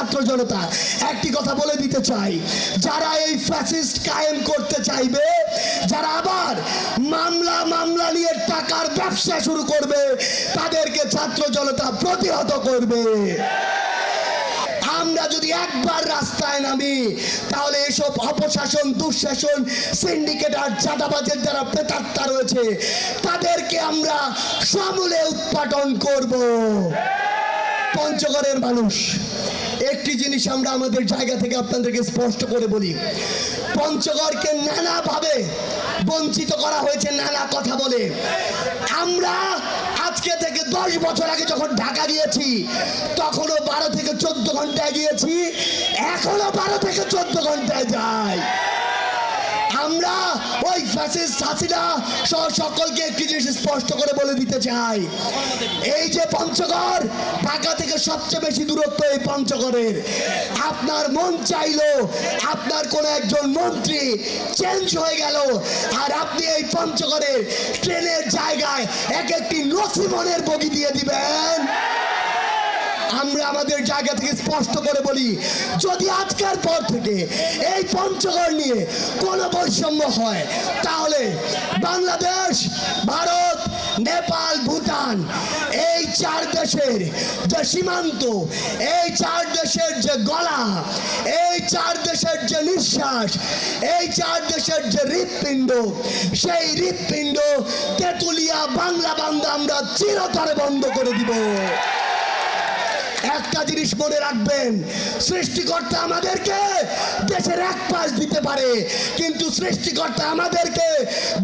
ছাত্র জনতা, একটি কথা বলে দিতে চাই। যারা এই ফ্যাসিস্ট কায়েম করতে চাইবে, যারা আবার মামলা মামলা নিয়ে টাকার ব্যবসা শুরু করবে, তাদেরকে ছাত্র জনতা প্রতিহত করবে। আমরা যদি একবার রাস্তায় নামি, তাহলে এসব অপশাসন, দুঃশাসন সিন্ডিকেট আর চাঁদাবাজের যারা প্রেতাত্মা রয়েছে, তাদেরকে আমরা সমূলে উৎপাদন করব। পঞ্চগড়ের মানুষ একটি জিনিস আমরা আমাদের জায়গা থেকে আপনাদেরকে স্পষ্ট করে বলি। পঞ্চগড়কে নানাভাবে বঞ্চিত করা হয়েছে, নানা কথা বলে। আমরা আজকে থেকে দশ বছর আগে যখন ঢাকা গিয়েছি, তখনও বারো থেকে চোদ্দ ঘন্টায় গিয়েছি এখনও বারো থেকে চোদ্দ ঘন্টায় যাই। আমরা ওই ফ্যাসিস্ট হাসিনা সহ সকলকে একটি জিনিস স্পষ্ট করে বলে দিতে চাই। এই যে পঞ্চগড় সবচেয়ে বেশি দূরত্ব এই পঞ্চগড়ের। আপনার মন চাইলো, আপনার কোন একজন মন্ত্রী চেঞ্জ হয়ে গেল, আর আপনি এই পঞ্চগড়ের ট্রেনের জায়গায় এক একটি নসিমনের বগি দিয়ে দিবেন। আমরা আমাদের জায়গা থেকে স্পষ্ট করে বলি, যদি আজকের পর থেকে এই পঞ্চগড় নিয়ে কোনো বৈষম্য হয়, তাহলে বাংলাদেশ, ভারত, নেপাল দেশের যে সীমান্ত, এই চার দেশের যে গলা, এই চার দেশের যে নিঃশ্বাস, এই চার দেশের যে হৃৎপিণ্ড, সেই হৃৎপিণ্ড তেতুলিয়া বাংলা বান্দা আমরা চিরতরে বন্ধ করে দিব। একটা জিনিস মনে রাখবেন, সৃষ্টিকর্তা আমাদেরকে দেশের এক পাশ দিতে পারে, কিন্তু সৃষ্টিকর্তা আমাদেরকে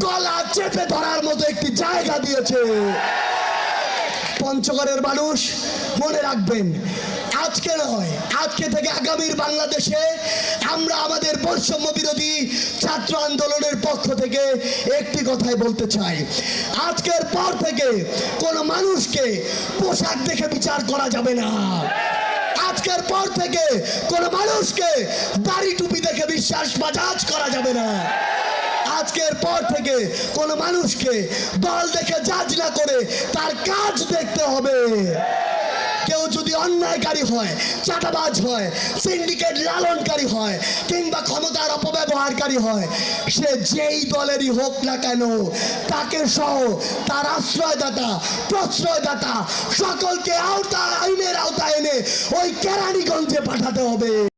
গলা চেপে ধরার মতো একটি জায়গা দিয়েছে। পঞ্চগড়ের মানুষ, মনে রাখবেন, আজকে নয়, আজকে থেকে আগামীর বাংলাদেশে আমরা আমাদের বৈষম্য বিরোধী ছাত্র আন্দোলনের পক্ষ থেকে একটি কথাই বলতে চাই। আজকের পর থেকে কোনো মানুষকে পোশাক দেখে বিচার করা যাবে না। আজকের পর থেকে কোনো মানুষকে দাড়ি টুপি দেখে বিশ্বাস বাজাজ করা যাবে না। আজকের পর থেকে কোনো মানুষকে দল দেখে জাজ না করে তার কাজ দেখতে হবে। কেউ যদি অন্যায়কারী হয় চাটাবাজ হয় সিন্ডিকেট লালনকারী হয়, কিংবা ক্ষমতার অপব্যবহারকারী হয়, সে যেই দলেরই হোক না কেন, তাকে সহ তার আশ্রয়দাতা, প্রশ্রয়দাতা সকলকে আওতা আইনের আওতায় এনে ওই কেরানীগঞ্জে পাঠাতে হবে।